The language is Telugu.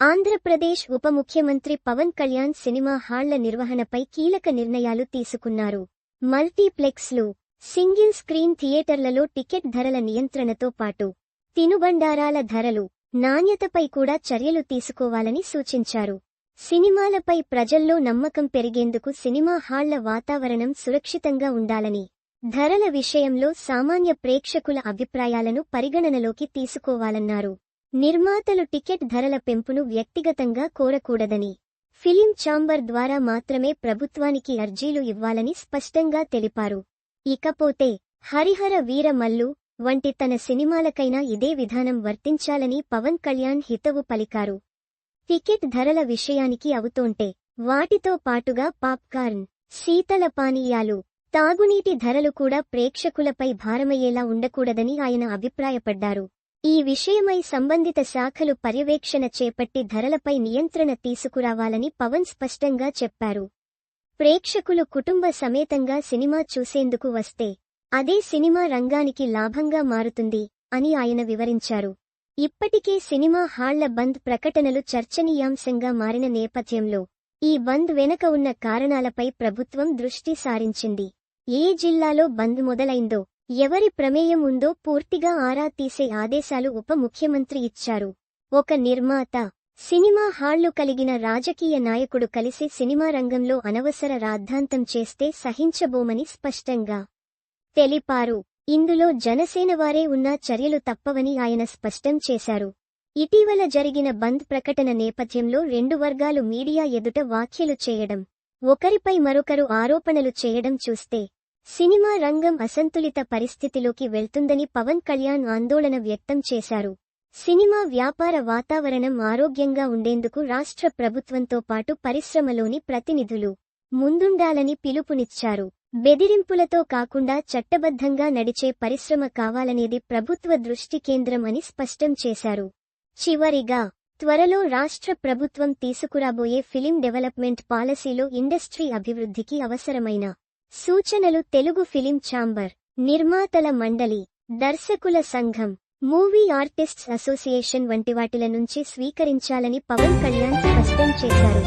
ఆంధ్రప్రదేశ్ ఉప ముఖ్యమంత్రి పవన్ కళ్యాణ్ సినిమా హాళ్ళ నిర్వహణపై కీలక నిర్ణయాలు తీసుకున్నారు. మల్టీప్లెక్స్లు సింగిల్ స్క్రీన్ థియేటర్లలో టికెట్ ధరల నియంత్రణతో పాటు తినుబండారాల ధరలు నాణ్యతపై కూడా చర్యలు తీసుకోవాలని సూచించారు. సినిమాలపై ప్రజల్లో నమ్మకం పెరిగేందుకు సినిమా హాళ్ళ వాతావరణం సురక్షితంగా ఉండాలని ధరల విషయంలో సామాన్య ప్రేక్షకుల అభిప్రాయాలను పరిగణనలోకి తీసుకోవాలన్నారు. నిర్మాతలు టికెట్ ధరల పెంపును వ్యక్తిగతంగా కోరకూడదని. ఫిలిం ఛాంబర్ ద్వారా మాత్రమే ప్రభుత్వానికి అర్జీలు ఇవ్వాలని స్పష్టంగా తెలిపారు. ఇకపోతే హరిహర వీర మల్లు వంటి తన సినిమాలకైనా ఇదే విధానం వర్తించాలని పవన్ కళ్యాణ్ హితవు పలికారు. టికెట్ ధరల విషయానికి అవుతోంటే వాటితో పాటుగా పాప్కార్న్ శీతల పానీయాలు తాగునీటి ధరలు కూడా ప్రేక్షకులపై భారమయ్యేలా ఉండకూడదని ఆయన అభిప్రాయపడ్డారు. ఈ విషయమై సంబంధిత శాఖలు పర్యవేక్షణ చేపట్టి ధరలపై నియంత్రణ తీసుకురావాలని పవన్ స్పష్టంగా చెప్పారు. ప్రేక్షకులు కుటుంబ సమేతంగా సినిమా చూసేందుకు వస్తే అదే సినిమా రంగానికి లాభంగా మారుతుంది అని ఆయన వివరించారు. ఇప్పటికే సినిమా హాళ్ళ బంద్ ప్రకటనలు చర్చనీయాంశంగా మారిన నేపథ్యంలో ఈ బంద్ వెనక ఉన్న కారణాలపై ప్రభుత్వం దృష్టి సారించింది. ఏ జిల్లాలో బంద్ మొదలైందో ఎవరి ప్రమేయం ఉందో పూర్తిగా ఆరా తీసే ఆదేశాలు ఉప ముఖ్యమంత్రి ఇచ్చారు. ఒక నిర్మాత సినిమా హాళ్ళు కలిగిన రాజకీయ నాయకుడు కలిసి సినిమా రంగంలో అనవసర రాద్ధాంతం చేస్తే సహించబోమని స్పష్టంగా తెలిపారు. ఇందులో జనసేన వారే ఉన్నా చర్యలు తప్పవని ఆయన స్పష్టం చేశారు. ఇటీవల జరిగిన బంద్ ప్రకటన నేపథ్యంలో రెండు వర్గాలు మీడియా ఎదుట వ్యాఖ్యలు చేయడం ఒకరిపై మరొకరు ఆరోపణలు చేయడం చూస్తే సినిమా రంగం అసంతులిత పరిస్థితిలోకి వెళ్తుందని పవన్ కళ్యాణ్ ఆందోళన వ్యక్తం చేశారు. సినిమా వ్యాపార వాతావరణం ఆరోగ్యంగా ఉండేందుకు రాష్ట్ర ప్రభుత్వంతో పాటు పరిశ్రమలోని ప్రతినిధులు ముందుండాలని పిలుపునిచ్చారు. బెదిరింపులతో కాకుండా చట్టబద్ధంగా నడిచే పరిశ్రమ కావాలనేది ప్రభుత్వ దృష్టి కేంద్రం అని స్పష్టం చేశారు. చివరిగా త్వరలో రాష్ట్ర ప్రభుత్వం తీసుకురాబోయే ఫిలిం డెవలప్మెంట్ పాలసీలో ఇండస్ట్రీ అభివృద్ధికి అవసరమైన సూచనలు తెలుగు ఫిలిం ఛాంబర్ నిర్మాతల మండలి దర్శకుల సంఘం మూవీ ఆర్టిస్ట్స్ అసోసియేషన్ వంటి వాటిల నుంచి స్వీకరించాలని పవన్ కళ్యాణ్ స్పష్టం చేశారు.